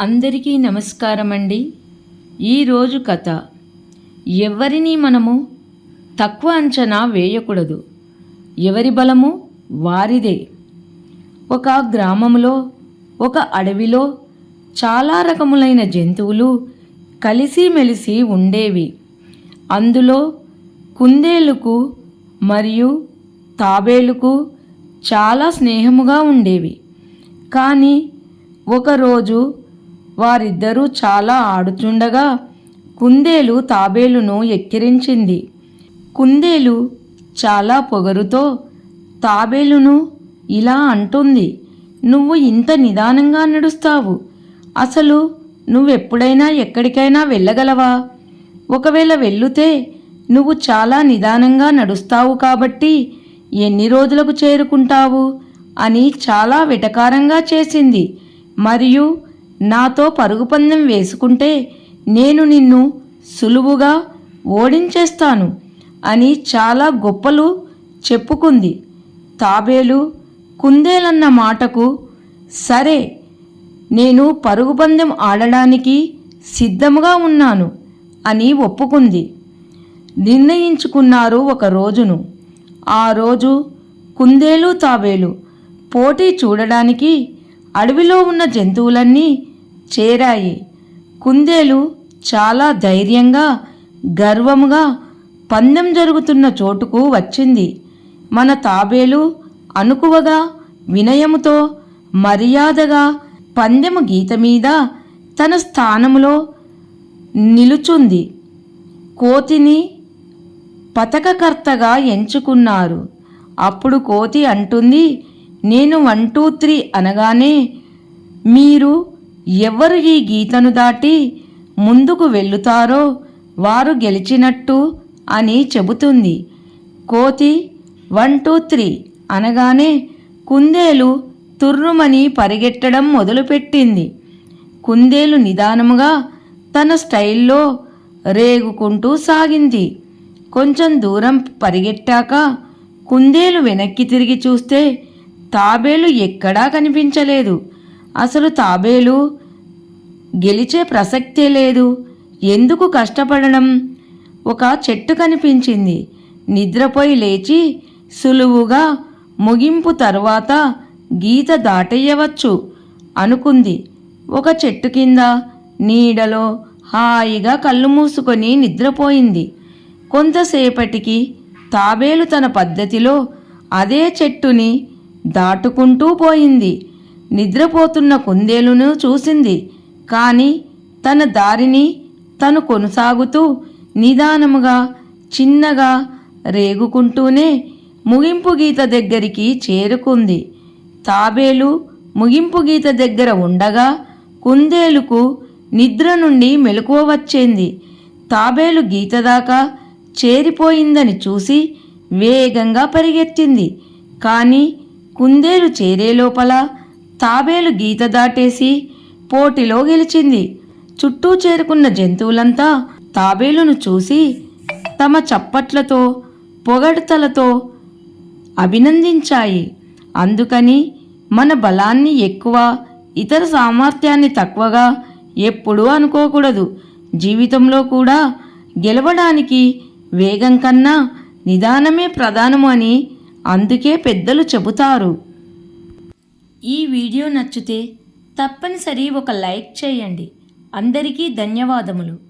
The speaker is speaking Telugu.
అందరికీ నమస్కారం అండి ఈరోజు కథ. ఎవరిని మనము తక్కువ అంచనా వేయకూడదు. ఎవరి బలము వారిదే. ఒక గ్రామంలో ఒక అడవిలో చాలా రకములైన జంతువులు కలిసిమెలిసి ఉండేవి. అందులో కుందేలుకు మరియు తాబేలుకు చాలా స్నేహముగా ఉండేవి. కానీ ఒకరోజు వారిద్దరూ చాలా ఆడుచుండగా కుందేలు తాబేలును ఎక్కిరించింది. కుందేలు చాలా పొగరుతో తాబేలును ఇలా అంటుంది నువ్వు ఇంత నిదానంగా నడుస్తావు. అసలు నువ్వెప్పుడైనా ఎక్కడికైనా వెళ్ళగలవా? ఒకవేళ వెళ్ళుతే నువ్వు చాలా నిదానంగా నడుస్తావు కాబట్టి ఎన్ని రోజులకు చేరుకుంటావు? అని చాలా వెటకారంగా చేసింది. మరియు నాతో పరుగు పందెం వేసుకుంటే నేను నిన్ను సులువుగా ఓడించేస్తాను అని చాలా గొప్పలు చెప్పుకుంది. తాబేలు కుందేలన్న మాటకు సరే నేను పరుగు పందెం ఆడడానికి సిద్ధముగా ఉన్నాను అని ఒప్పుకుంది. నిర్ణయించుకున్నారు ఒక రోజును. ఆ రోజు కుందేలు తాబేలు పోటీ చూడడానికి అడవిలో ఉన్న జంతువులన్నీ చేరాయి. కుందేలు చాలా ధైర్యంగా గర్వముగా పందెం జరుగుతున్న చోటుకు వచ్చింది. మన తాబేలు అనుకువగా వినయముతో మర్యాదగా పందెము గీత మీద తన స్థానములో నిలుచుంది. కోతిని పతకకర్తగా ఎంచుకున్నారు. అప్పుడు కోతి అంటుంది నేను వన్ టూ త్రీ అనగానే మీరు ఎవరు ఈ గీతను దాటి ముందుకు వెళ్ళుతారో వారు గెలిచినట్టు అని చెబుతుంది. కోతి వన్ టూ త్రీ అనగానే కుందేలు తుర్రుమని పరిగెట్టడం మొదలుపెట్టింది. కుందేలు నిదానముగా తన స్టైల్లో రేగుకుంటూ సాగింది. కొంచెం దూరం పరిగెట్టాక కుందేలు వెనక్కి తిరిగి చూస్తే తాబేలు ఎక్కడా కనిపించలేదు. అసలు తాబేలు గెలిచే ప్రసక్తే లేదు. ఎందుకు కష్టపడడం? ఒక చెట్టు కనిపించింది. నిద్రపోయి లేచి సులువుగా ముగింపు తరువాత గీత దాటేయవచ్చు అనుకుంది. ఒక చెట్టు కింద నీడలో హాయిగా కళ్ళు మూసుకొని నిద్రపోయింది. కొంతసేపటికి తాబేలు తన పద్ధతిలో అదే చెట్టుని దాటుకుంటూ పోయింది. నిద్రపోతున్న కుందేలును చూసింది. కానీ తన దారిని తను కొనసాగుతూ నిదానముగా చిన్నగా రేగుకుంటూనే ముగింపు గీత దగ్గరికి చేరుకుంది. తాబేలు ముగింపు గీత దగ్గర ఉండగా కుందేలుకు నిద్ర నుండి మెలకువ వచ్చింది. తాబేలు గీత దాకా చేరిపోయిందని చూసి వేగంగా పరిగెత్తింది. కానీ కుందేలు చేరే లోపల తాబేలు గీత దాటేసి పోటీలో గెలిచింది. చుట్టూ చేరుకున్న జంతువులంతా తాబేలును చూసి తమ చప్పట్లతో పొగడతలతో అభినందించాయి. అందుకని మన బలాన్ని ఎక్కువ ఇతర సామర్థ్యాన్ని తక్కువగా ఎప్పుడూ అనుకోకూడదు. జీవితంలో కూడా గెలవడానికి వేగం కన్నా నిదానమే ప్రధానము అని అందుకే పెద్దలు చెబుతారు. ఈ వీడియో నచ్చితే తప్పనిసరి ఒక లైక్ చేయండి. అందరికీ ధన్యవాదములు.